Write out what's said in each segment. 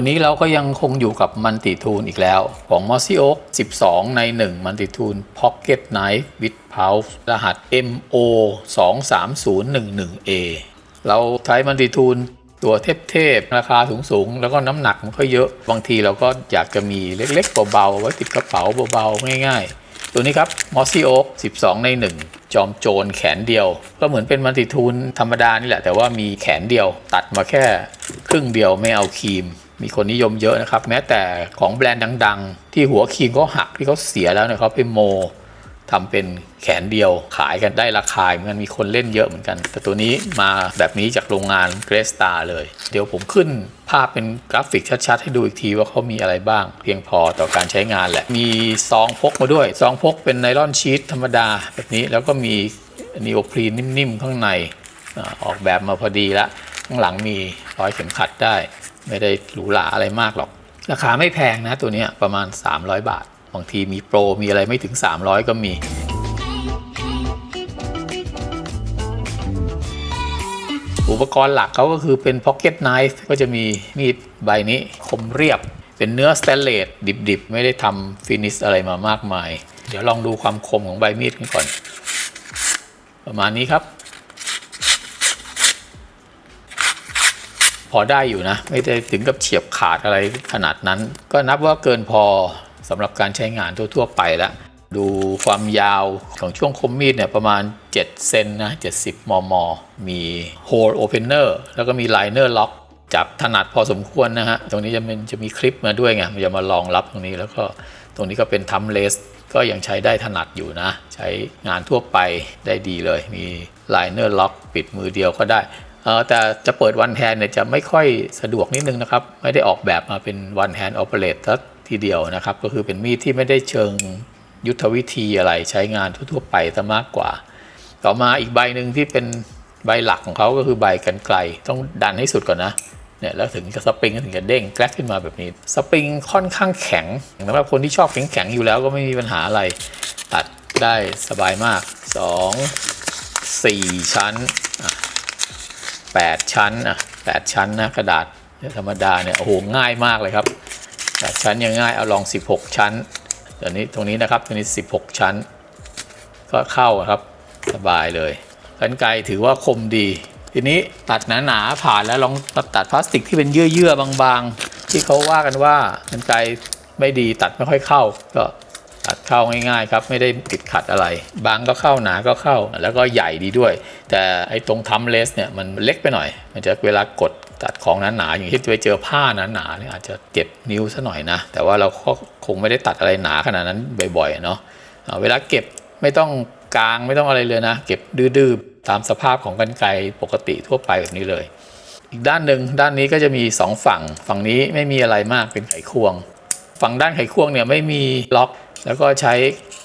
วันนี้เราก็ยังคงอยู่กับมันติทูนอีกแล้ว ของ m o s s y Oak 12 ใน 1 มันติทูน Pocket Knife with Pulse รหัส MO 2 3 0 1 1 A เราใช้มันติทูนตัวเทพๆราคาสูงๆ แล้วก็น้ำหนักมันก็เยอะ บางทีเราก็อยากจะมีเล็กๆเบาๆไว้ติดกระเป๋าเบาๆ ง่ายๆ ตัวนี้ครับ m o s s y Oak 12 ใน 1จอมโจรแขนเดียว ก็เหมือนเป็นมันติทูนธรรมดานี่แหละ แต่ว่ามีแขนเดียว ตัดมาแค่ครึ่งเดียวไม่เอาครีม มีคนนิยมเยอะนะครับ แม้แต่ของแบรนด์ดัง ๆ ที่หัวคีมเขาหักที่เขาเสียแล้วเนี่ยเขาไปโมทำเป็นแขนเดียวขายกันได้ราคาเหมือนกันมีคนเล่นเยอะเหมือนกัน แต่ตัวนี้มาแบบนี้จากโรงงานเกรสตาเลย เดี๋ยวผมขึ้นภาพเป็นกราฟิกชัดๆ ให้ดูอีกทีว่าเขามีอะไรบ้าง เพียงพอต่อการใช้งานแหละ มีซองพกมาด้วย ซองพกเป็นไนลอนชีตธรรมดาแบบนี้แล้วก็มีนีโอพรีนนิ่มๆ ข้างในอออกแบบมาพอดีละข้างหลังมีร้อยเข็มขัดได้ ไม่ได้หรูหราอะไรมากหรอก ราคาไม่แพงนะตัวนี้ประมาณ 300 บาท บางทีมีโปรมีอะไรไม่ถึง 300 ก็มีอุปกรณ์หลักเขาก็คือเป็น Pocket Knife ก็จะมีมีดใบนี้คมเรียบ เป็นเนื้อสแตนเลสดิบๆ ไม่ได้ทำฟินิชอะไรมามากมาย เดี๋ยวลองดูความคมของใบมีดกันก่อน ประมาณนี้ครับ พอได้อยู่นะ ไม่ได้ถึงกับเฉียบขาดอะไรขนาดนั้น ก็นับว่าเกินพอสำหรับการใช้งานทั่ว ๆ ไปแล้ว ดูความยาวของช่วงคมมีดเนี่ยประมาณ 7 เซนนะ 70 มม มี hole opener แล้วก็มี liner lock จับถนัดพอสมควรนะฮะ ตรงนี้จะเป็นจะมีคลิปมาด้วยไง มันจะมารองรับตรงนี้แล้วก็ตรงนี้ก็เป็นทัมเลส ก็ยังใช้ได้ถนัดอยู่นะ ใช้งานทั่วไปได้ดีเลย มี liner lock ปิดมือเดียวก็ได้ แต่จะเปิดวันแ a นเนี่ยจะไม่ค่อยสะดวกนิดนึงนะครับ ไม่ได้ออกแบบมาเป็นวันแ a น d อ p e r a t e ทีเดียวนะครับ ก็คือเป็นมีดที่ไม่ได้เชิงยุทธวิธีอะไรใช้งานทั่วๆไปซะมากกว่า ต่อมาอีกใบหนึ่งที่เป็นใบหลักของเขาก็คือใบกันไกล ต้องดันให้สุดก่อนนะเนี่ยแล้วถึงจะสปริงก็ถึงจะเด้งแกลกขึ้นมาแบบนี้ สปริงค่อนข้างแข็งสำหรับคนที่ชอบแข็งๆอยู่แล้วก็ไม่มีปัญหาอะไร ตัดได้สบายมาก 2 4 ชั้นอะ 8 ชั้นอะ8ชั้นนะกระดาษธรรมดาเนี่ยโอ้โหง่ายมากเลยครับ8ชั้นยังง่ายเอาลอง 16 ชั้นเดี๋ยวนี้ตรงนี้นะครับตรงนี้ 16 ชั้น ก็เข้าครับสบายเลยกันไกรถือว่าคมดี ทีนี้ตัดหนาๆผ่านแล้วลองตัดพลาสติกที่เป็นเยื่อๆบางๆ ที่เขาว่ากันว่ากันไกรไม่ดีตัดไม่ค่อยเข้าก็ ตัดเข้าง่ายๆครับไม่ได้ติดขัดอะไร บางก็เข้าหนาก็เข้า แล้วก็ใหญ่ดีด้วย แต่ไอ้ตรงทัมเลสเนี่ยมันเล็กไปหน่อย มันจะเวลากดตัดของนั้นหนาอย่างที่ไปเจอผ้าหนาเนี่ยอาจจะเจ็บนิ้วซะหน่อยนะ แต่ว่าเราก็คงไม่ได้ตัดอะไรหนาขนาดนั้นบ่อยๆเนาะเวลาเก็บไม่ต้องกลางไม่ต้องอะไรเลยนะ เก็บดื้อๆตามสภาพของกันไกรปกติทั่วไปแบบนี้เลย อีกด้านหนึ่งด้านนี้ก็จะมี 2 ฝั่ง ฝั่งนี้ไม่มีอะไรมากเป็นไขควง ฝั่งด้านไขควงเนี่ยไม่มีล็อก แล้วก็ใช้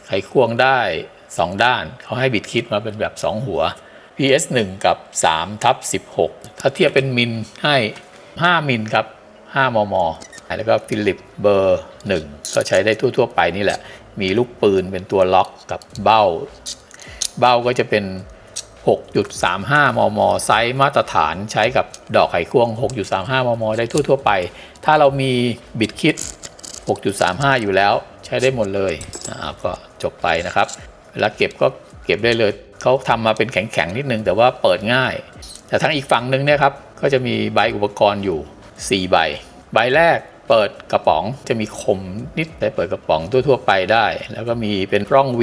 ไขควงได้ 2 ด้าน เขาให้บิดคิดมาเป็นแบบ 2 หัว PS 1 กับ3ทับ16 ถ้าเทียบเป็นมิลให้ 5 มิลครับ 5 มม แล้วก็ฟิลิปเบอร์ 1 ก็ใช้ได้ทั่ว ๆ ไปนี่แหละ มีลูกปืนเป็นตัวล็อกกับเบ้า เบ้าก็จะเป็น 6.35 มม ไซส์มาตรฐานใช้กับดอกไขควง 6.35 มม ได้ทั่ว ๆ ไป ถ้าเรามีบิดคิด 6.35 อยู่แล้ว ช้ได้หมดเลยอ่าก็จบไปนะครับ เวลาเก็บก็เก็บได้เลย เขาทำมาเป็นแข็งๆนิดนึง แต่ว่าเปิดง่าย แต่ทั้งอีกฝั่งหนึ่งเนี่ยครับ ก็จะมีใบอุปกรณ์อยู่ 4 ใบ ใบแรกเปิดกระป๋องจะมีคมนิดแต่เปิดกระป๋องทั่วๆไปได้ แล้วก็มีเป็นร่อง V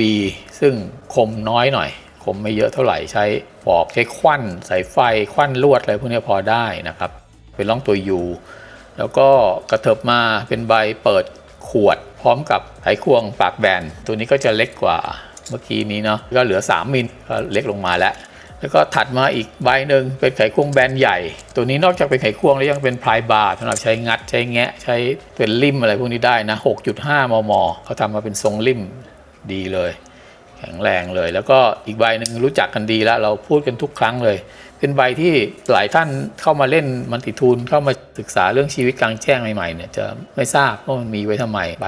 ซึ่งคมน้อยหน่อย คมไม่เยอะเท่าไหร่ใช้ปอกใช้ควันสายไฟควันลวดอะไรพวกนี้พอได้นะครับ เป็นร่องตัว U แล้วก็กระเถิบมาเป็นใบเปิด ขวดพร้อมกับไขควงปากแบน ตัวนี้ก็จะเล็กกว่าเมื่อกี้นี้เนาะก็เหลือ 3 มิลก็เล็กลงมาแล้ว แล้วก็ถัดมาอีกใบหนึ่งเป็นไขควงแบนใหญ่ ตัวนี้นอกจากเป็นไขควงแล้วยังเป็นพลายบาร์สำหรับใช้งัดใช้แงะ ใช้เป็นริมอะไรพวกนี้ได้นะ 6.5 มม เขาทำมาเป็นทรงริมดีเลย แข็งแรงเลย แล้วก็อีกใบหนึ่งรู้จักกันดีแล้ว เราพูดกันทุกครั้งเลย เป็นใบที่หลายท่านเข้ามาเล่นมันติทูลเข้ามาศึกษาเรื่องชีวิตกลางแจ้งใหม่ๆเนี่ยจะไม่ทราบว่ามันมีไว้ทำไมใบ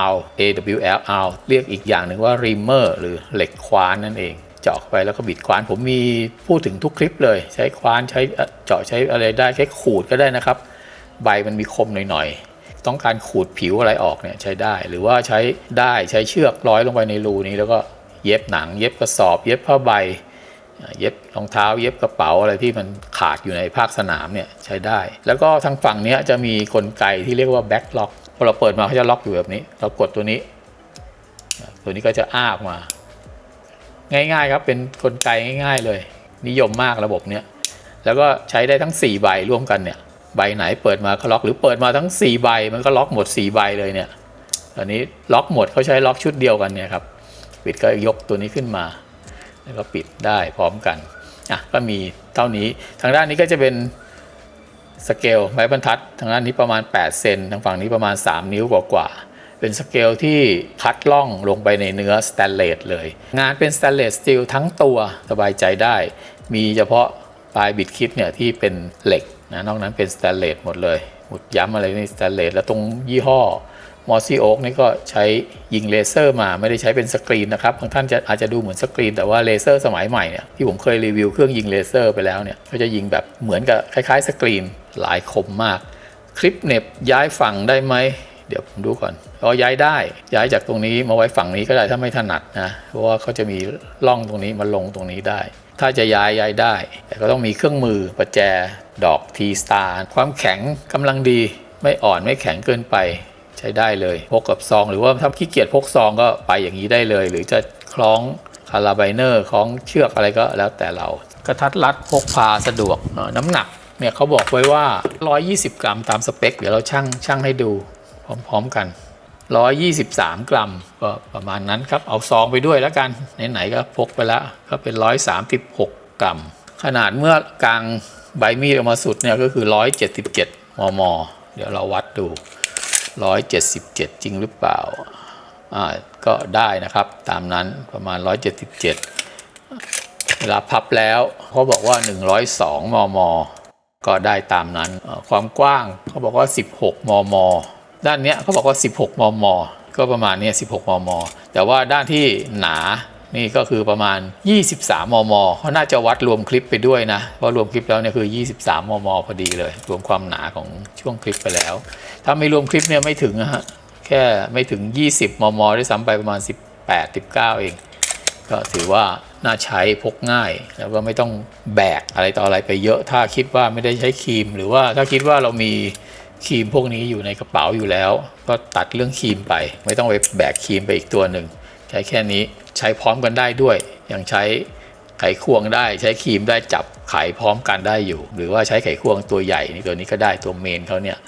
AL AWL AL เรียกอีกอย่างหนึ่งว่า Rimmer หรือเหล็กควานนั่นเองเจาะไปแล้วก็บิดควานผมมีพูดถึงทุกคลิปเลย ใช้ควานใช้เจาะใช้อะไรได้ใช้ขูดก็ได้นะครับ ใบมันมีคมหน่อยๆ ต้องการขูดผิวอะไรออกเนี่ยใช้ได้ หรือว่าใช้ได้ใช้เชือกร้อยลงไปในรูนี้แล้วก็เย็บหนัง เย็บกระสอบ เย็บผ้าใบ เย็บรองเท้าเย็บกระเป๋าอะไรที่มันขาดอยู่ในภาคสนามเนี่ยใช้ได้ แล้วก็ทางฝั่งนี้จะมีกลไกที่เรียกว่าแบ็กล็อกพอเราเปิดมาเขาจะล็อกอยู่แบบนี้ เรากดตัวนี้ ตัวนี้ก็จะอ้าออกมา ง่ายๆครับเป็นกลไกง่าย ๆ เลย นิยมมากระบบเนี้ยแล้วก็ใช้ได้ทั้ง 4 ใบร่วมกันเนี่ยใบไหนเปิดมาก็ล็อกหรือเปิดมาทั้ง 4 ใบ มันก็ล็อกหมด 4 ใบเลยเนี่ยตอนนี้ล็อกหมดเขาใช้ล็อกชุดเดียวกันเนี่ยครับปิดก็ยกตัวนี้ขึ้นมา แล้วก็ปิดได้พร้อมกันอะก็มีเท่านี้ทางด้านนี้ก็จะเป็นสเกลไม้บรรทัดทางด้านนี้ประมาณ 8 เซนทางฝั่งนี้ประมาณ 3 นิ้วกว่าๆเป็นสเกลที่คัดล่องลงไปในเนื้อสแตนเลสเลย งานเป็นสแตนเลสสตีลทั้งตัวสบายใจได้ มีเฉพาะปลายบิดคิดเนี่ยที่เป็นเหล็กนะนอกนั้นเป็นสแตนเลสหมดเลยหมุดย้ำอะไรนี่สแตนเลสแล้วตรงยี่ห้อ มอสซี่โอ๊กนี่ก็ใช้ยิงเลเซอร์มาไม่ได้ใช้เป็นสกรีนนะครับบางท่านจะอาจจะดูเหมือนสกรีน แต่ว่าเลเซอร์สมัยใหม่เนี่ยที่ผมเคยรีวิวเครื่องยิงเลเซอร์ไปแล้วเนี่ยก็จะยิงแบบเหมือนกับคล้ายๆสกรีนหลายคมมาก คลิปเน็บย้ายฝั่งได้ไหมเดี๋ยวผมดูก่อนอ๋อย้ายได้ย้ายจากตรงนี้มาไว้ฝั่งนี้ก็ได้ถ้าไม่ถนัดนะเพราะว่าเขาจะมีร่องตรงนี้มาลงตรงนี้ได้ ถ้าจะย้ายย้ายได้ แต่ก็ต้องมีเครื่องมือประแจดอกทีสตาร์ความแข็งกำลังดีไม่อ่อนไม่แข็งเกินไป ช้ได้เลยพกกับซอง หรือว่าถ้าขี้เกียจพกซองก็ไปอย่างนี้ได้เลย หรือจะคล้องคาราไบเนอร์คล้องเชือกอะไรก็แล้วแต่เรา กระทัดรัดพกพาสะดวกเนอะน้ำหนักเนี่ยเขาบอกไว้ว่า 120 กรัมตามสเปค เดี๋ยวเราชั่งชั่งให้ดูพร้อมๆกัน 123 กรัมก็ประมาณนั้นครับ เอาซองไปด้วยแล้วกัน ไหนๆก็พกไปล้วก็เป็น 136 กรัม ขนาดเมื่อกลางใบมีดออกมาสุดเนี่ยก็คือ 177 มม เดี๋ยวเราวัดดู 177 จริงหรือเปล่าอ่าก็ได้นะครับตามนั้นประมาณ 177 เวลาพับแล้วเขาบอกว่า 102 มม ก็ได้ตามนั้น ความกว้างเขาบอกว่า 16 มม ด้านเนี้ยเขาบอกว่า 16 มม ก็ประมาณนี้16 มม แต่ว่าด้านที่หนานี่ก็คือประมาณ 23 มม เขาน่าจะวัดรวมคลิปไปด้วยนะ เพราะรวมคลิปแล้วเนี่ยคือ 23 มม พอดีเลย รวมความหนาของช่วงคลิปไปแล้ว ถ้าไม่รวมคลิปเนี่ยไม่ถึงนะฮะ แค่ไม่ถึง 20 มมด้วยซ้ำไปประมาณ 18 19 เอง ก็ถือว่าน่าใช้พกง่าย แล้วก็ไม่ต้องแบกอะไรต่ออะไรไปเยอะ ถ้าคิดว่าไม่ได้ใช้ครีม หรือว่าถ้าคิดว่าเรามีครีมพวกนี้อยู่ในกระเป๋าอยู่แล้ว ก็ตัดเรื่องครีมไป ไม่ต้องไปแบกครีมไปอีกตัวหนึ่งใช้แค่นี้ใช้พร้อมกันได้ด้วย ยังใช้ไขควงได้ใช้ครีมได้จับไขพร้อมกันได้อยู่ หรือว่าใช้ไขควงตัวใหญ่นี่ตัวนี้ก็ได้ตัวเมนเขาเนี่ย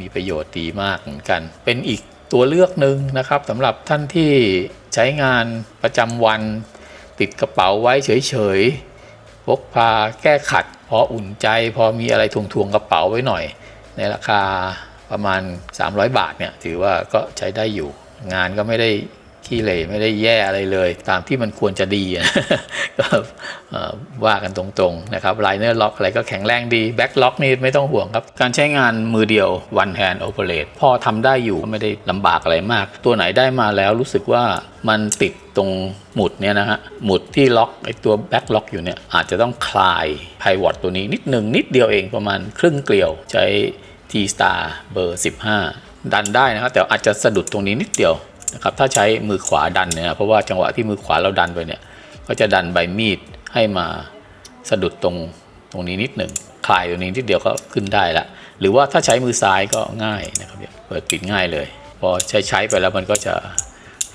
มีประโยชน์ดีมากเหมือนกัน เป็นอีกตัวเลือกหนึ่งนะครับสำหรับท่านที่ใช้งานประจำวัน ติดกระเป๋าไว้เฉยๆพกพาแก้ขัด พออุ่นใจ พอมีอะไรทวงๆกระเป๋าไว้หน่อย ในราคาประมาณ 300 บาทเนี่ยถือว่าก็ใช้ได้อยู่ งานก็ไม่ได้ ขี้เหร่ไม่ได้แย่อะไรเลย ตามที่มันควรจะดีก็ว่ากันตรงๆนะครับไลเนอร์ล็อกอะไรก็แข็งแรงดีแบ็กล็อกนี่ไม่ต้องห่วงครับ การใช้งานมือเดียว one hand operate พอทำได้อยู่ไม่ได้ลำบากอะไรมาก ตัวไหนได้มาแล้วรู้สึกว่ามันติดตรงหมุดเนี่ยนะฮะหมุดที่ล็อกไอตัวแบ็กล็อกอยู่เนี่ยอาจจะต้องคลายไพวอตตัวนี้นิดหนึ่งนิดเดียวเองประมาณครึ่งเกลียวใช้ T Star เบอร์ 15 ดันได้นะครับแต่อาจจะสะดุดตรงนี้นิดเดียว นะครับถ้าใช้มือขวาดันเนี่ยเพราะว่าจังหวะที่มือขวาเราดันไปเนี่ยก็จะดันใบมีดให้มาสะดุดตรงตรงนี้นิดหนึ่งคลายตรงนี้นิดเดียวก็ขึ้นได้ละหรือว่าถ้าใช้มือซ้ายก็ง่ายนะครับเนี่ยเปิดปิดง่ายเลย พอใช้ใช้ไปแล้วมันก็จะ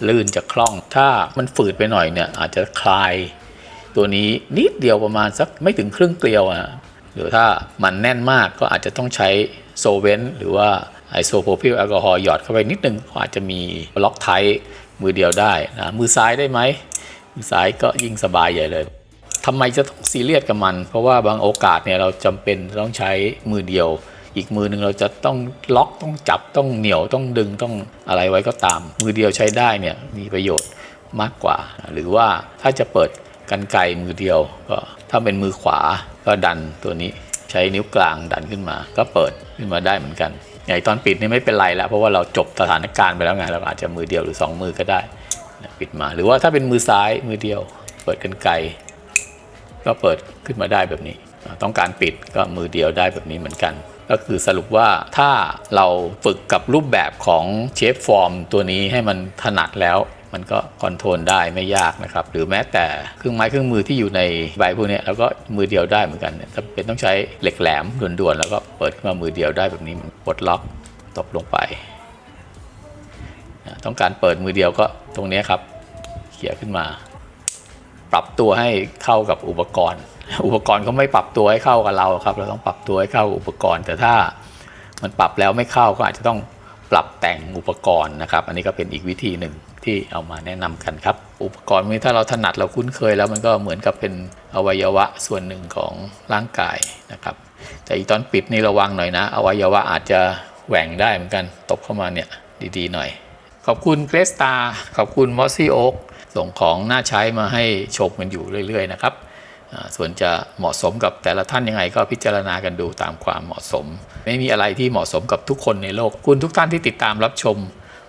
ลื่นจะคล่อง ถ้ามันฝืดไปหน่อยเนี่ยอาจจะคลายตัวนี้นิดเดียวประมาณสักไม่ถึงครึ่งเกลียวอะหรือถ้ามันแน่นมากก็อาจจะต้องใช้โซเวนหรือว่า ไอโซโพพิลแอลกอฮอล์หยอดเข้าไปนิดนึงก็อาจจะมีล็อกไทมือเดียวได้นะมือซ้ายได้ไหมมือซ้ายก็ยิ่งสบายใหญ่เลยทำไมจะต้องซีเรียสกับมัน เพราะว่าบางโอกาสเนี่ยเราจำเป็นต้องใช้มือเดียว อีกมือหนึ่งเราจะต้องล็อกต้องจับต้องเหนียวต้องดึงต้องอะไรไว้ก็ตาม มือเดียวใช้ได้เนี่ยมีประโยชน์มากกว่า หรือว่าถ้าจะเปิดกันไกลมือเดียวก็ถ้าเป็นมือขวาก็ดันตัวนี้ใช้นิ้วกลางดันขึ้นมา ก็เปิดขึ้นมาได้เหมือนกัน อย่างตอนปิดนี่ไม่เป็นไรแล้วเพราะว่าเราจบสถานการณ์ไปแล้วไงเราอาจจะมือเดียวหรือสองมือก็ได้ปิดมา หรือว่าถ้าเป็นมือซ้ายมือเดียว เปิดกันไกลก็เปิดขึ้นมาได้แบบนี้ ต้องการปิดก็มือเดียวได้แบบนี้เหมือนกัน ก็คือสรุปว่าถ้าเราฝึกกับรูปแบบของเชฟฟอร์มตัวนี้ให้มันถนัดแล้ว มันก็คอนโทรลได้ไม่ยากนะครับ หรือแม้แต่เครื่องไม้เครื่องมือที่อยู่ในใบพวกนี้แล้วก็มือเดียวได้เหมือนกันถ้าเป็นต้องใช้เหล็กแหลมด่วนๆแล้วก็เปิดขึ้นมามือเดียวได้แบบนี้มันปลดล็อกตบลงไป ต้องการเปิดมือเดียวก็ตรงนี้ครับเขี่ยขึ้นมา ปรับตัวให้เข้ากับอุปกรณ์ อุปกรณ์เขาไม่ปรับตัวให้เข้ากับเราครับ เราต้องปรับตัวให้เข้าอุปกรณ์ แต่ถ้ามันปรับแล้วไม่เข้าก็อาจจะต้องปรับแต่งอุปกรณ์นะครับ อันนี้ก็เป็นอีกวิธีหนึ่ง ที่เอามาแนะนำกันครับ อุปกรณ์นี้ถ้าเราถนัดเราคุ้นเคยแล้วมันก็เหมือนกับเป็นอวัยวะส่วนหนึ่งของร่างกายนะครับ แต่อีตอนปิดนี่ระวังหน่อยนะ อวัยวะอาจจะแหว่งได้เหมือนกันตบเข้ามาเนี่ยดีๆหน่อย ขอบคุณเกรสตาขอบคุณมอสซี่โอ๊กส่งของน่าใช้มาให้ชมกันอยู่เรื่อย ๆ นะครับ ส่วนจะเหมาะสมกับแต่ละท่านยังไงก็พิจารณากันดูตามความเหมาะสม ไม่มีอะไรที่เหมาะสมกับทุกคนในโลก คุณทุกท่านที่ติดตามรับชม